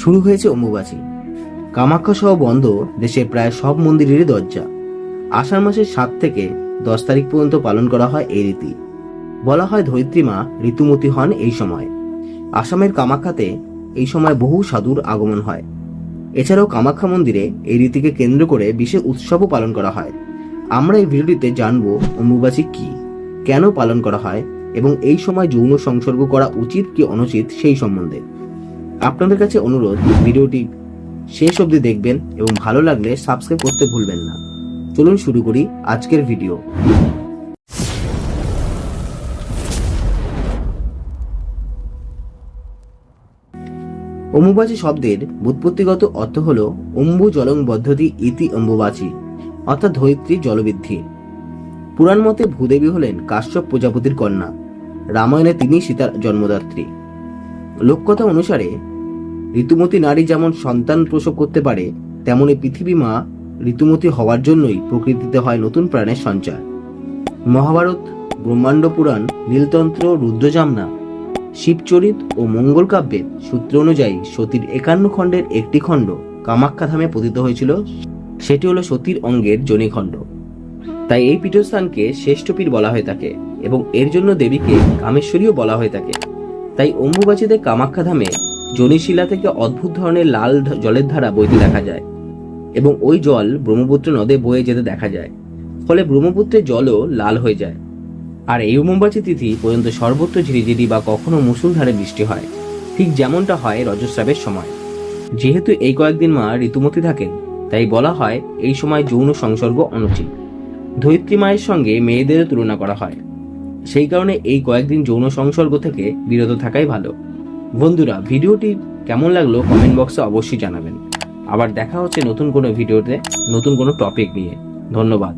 শুরু হয়েছে অম্বুবাচী। কামাখ্যা সহ বন্ধ দেশের প্রায় সব মন্দিরেরই দরজা। আষাঢ় মাসের সাত থেকে দশ তারিখ পর্যন্ত পালন করা হয় এই রীতি। বলা হয় ধরিত্রী মা ঋতুমতী হন এই সময়। আসামের কামাখ্যাতে এই সময় বহু সাধুর আগমন হয়। এছাড়াও কামাখ্যা মন্দিরে এই রীতিকে কেন্দ্র করে বিশেষ উৎসবও পালন করা হয়। আমরা এই ভিডিওটিতে জানব অম্বুবাচী কি, কেন পালন করা হয় এবং এই সময় যৌন সংসর্গ করা উচিত কি অনুচিত সেই সম্বন্ধে। আপনাদের কাছে অনুরোধ, ভিডিওটি শেষ অবধি দেখবেন এবং ভালো লাগলে সাবস্ক্রাইব করতে ভুলবেন না। চলুন শুরু করি আজকের ভিডিও। অম্বুবাচী শব্দের বুৎপত্তিগত অর্থ হল অম্বু জলং বদ্ধতি ইতি অম্বুবাচী, অর্থাৎ ধরিত্রী জলবৃদ্ধি। পুরাণ মতে ভূদেবী হলেন কাশ্যপ প্রজাপতির কন্যা, রামায়ণে তিনি সীতার জন্মদাত্রী। লোককথা অনুসারে ঋতুমতী নারী যেমন সন্তান প্রসব করতে পারে, তেমনি পৃথিবী মা ঋতুমতী হওয়ার জন্যই প্রকৃতিতে হয় নতুন প্রাণের সঞ্চার। মহাভারত, ব্রহ্মাণ্ড পুরাণ, নীলতন্ত্র রুদ্রজামনা শিবচরিত ও মঙ্গল কাব্যের সূত্র অনুযায়ী সতীর একান্ন খণ্ডের একটি খণ্ড কামাখ্যা ধামে পতিত হয়েছিল, সেটি হলো সতীর অঙ্গের জনিখণ্ড। তাই এই পীঠস্থানকে শ্রেষ্ঠ পীর বলা হয়ে থাকে এবং এর জন্য দেবীকে কামেশ্বরীও বলা হয়ে থাকে। তাই অম্বুবাচীদের কামাখ্যা ধামে জনিশিলা থেকে অদ্ভুত ধরনের লাল জলের ধারা বইতে দেখা যায় এবং ওই জল ব্রহ্মপুত্র নদে বয়ে যেতে দেখা যায়। ফলে ব্রহ্মপুত্রের জলও লাল হয়ে যায়। আর এই অম্বুবাচী তিথি পর্যন্ত সর্বত্র ঝিরিঝিরি বা কখনো মুসুলধারে বৃষ্টি হয়। ঠিক যেমনটা হয় রজস্রাবের সময়। যেহেতু এই কয়েকদিন মা ঋতুমতি থাকেন, তাই বলা হয় এই সময় যৌন সংসর্গ অনুচিত। ধরিত্রী মায়ের সঙ্গে মেয়েদেরও তুলনা করা হয়। সেই কারণে এই কয়েকদিন যৌন সংসর্গ থেকে বিরত থাকাই ভালো। বন্ধুরা, ভিডিওটি কেমন লাগল কমেন্ট বক্সে অবশ্যই জানাবেন। আবার দেখা হচ্ছে নতুন কোনো ভিডিওতে নতুন কোনো টপিক নিয়ে। ধন্যবাদ।